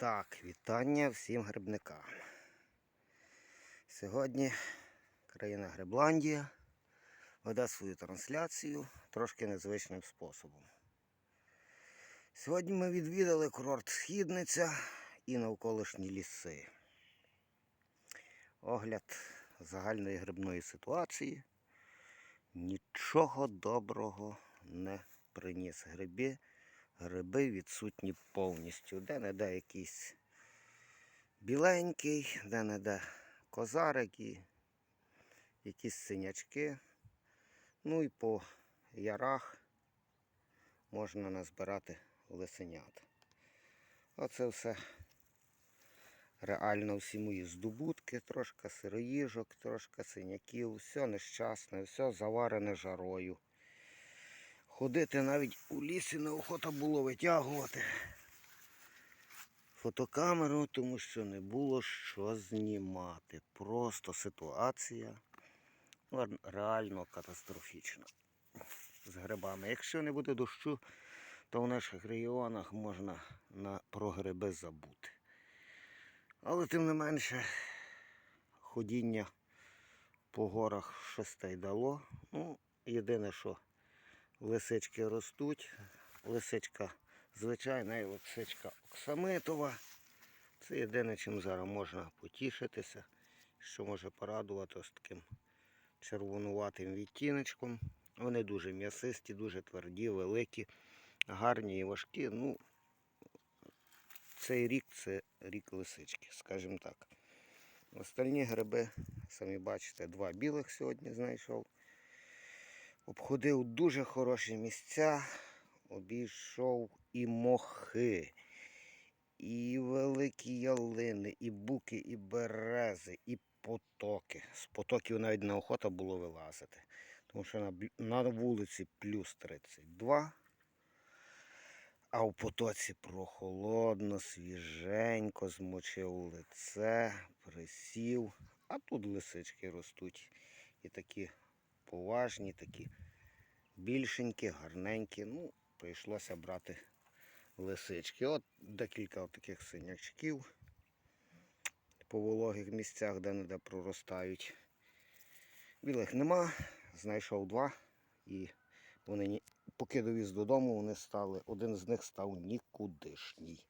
Так, вітання всім грибникам. Сьогодні країна Грибландія веде свою трансляцію трошки незвичним способом. Сьогодні ми відвідали курорт Східниця і навколишні ліси. Огляд загальної грибної ситуації нічого доброго не приніс гриби. Гриби відсутні повністю. Де-не-де якийсь біленький, де-не-де козарики, якісь синячки. Ну і по ярах можна назбирати лисенят. Оце все реально всі мої здобутки, трошки сироїжок, трошки синяків, все нещасне, все заварене жарою. Ходити навіть у лісі неохота було витягувати фотокамеру, тому що не було що знімати. Просто ситуація ну, реально катастрофічна з грибами. Якщо не буде дощу, то в наших регіонах можна на, про гриби забути. Але тим не менше ходіння по горах щось та й дало. Ну, єдине, що лисички ростуть. Лисичка звичайна і лисичка оксамитова. Це єдине, чим зараз можна потішитися, що може порадувати ось таким червонуватим відтіночком. Вони дуже м'ясисті, дуже тверді, великі, гарні і важкі. Ну, цей рік це рік лисички, скажімо так. Остальні гриби, самі бачите, два білих сьогодні знайшов. Обходив дуже хороші місця, обійшов і мохи, і великі ялини, і буки, і берези, і потоки. З потоків навіть неохота було вилазити, тому що на, на вулиці плюс 32, а в потоці прохолодно, свіженько, змочив лице, присів, а тут лисички ростуть. І такі поважні, такі більшенькі, гарненькі. Ну, прийшлося брати лисички. От декілька таких синячків по вологих місцях, де не де проростають. Білих нема, знайшов два і вони ні... поки довіз додому, вони стали, один з них став нікудишній.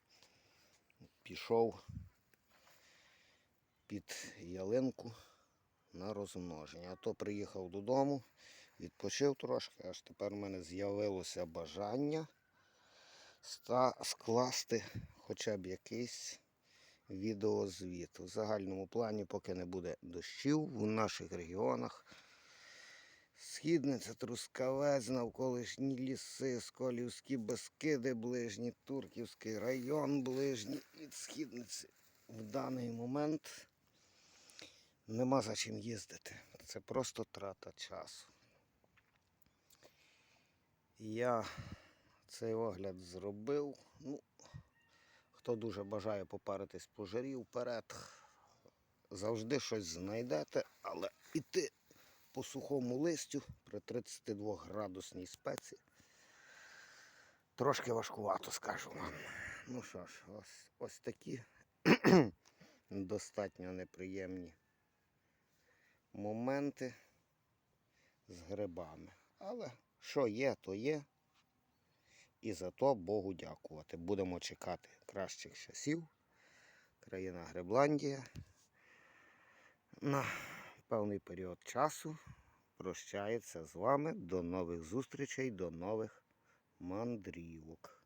Пішов під ялинку на розмноження. А то приїхав додому, відпочив трошки, аж тепер у мене з'явилося бажання скласти хоча б якийсь відеозвіт. У загальному плані, поки не буде дощів в наших регіонах. Східниця, Трускавець, навколишні ліси, Сколівські Бескиди ближні, Турківський район ближній від Східниці. В даний момент нема за чим їздити. Це просто трата часу. Я цей огляд зробив. Ну, хто дуже бажає попаритись по жарі вперед, завжди щось знайдете, але іти по сухому листю при 32 градусній спеці трошки важкувато, скажу вам. Ну що ж, ось, ось такі достатньо неприємні моменти з грибами. Але що є, то є. І за то Богу дякувати. Будемо чекати кращих часів. Країна Грибландія. На певний період часу прощається з вами. До нових зустрічей, до нових мандрівок.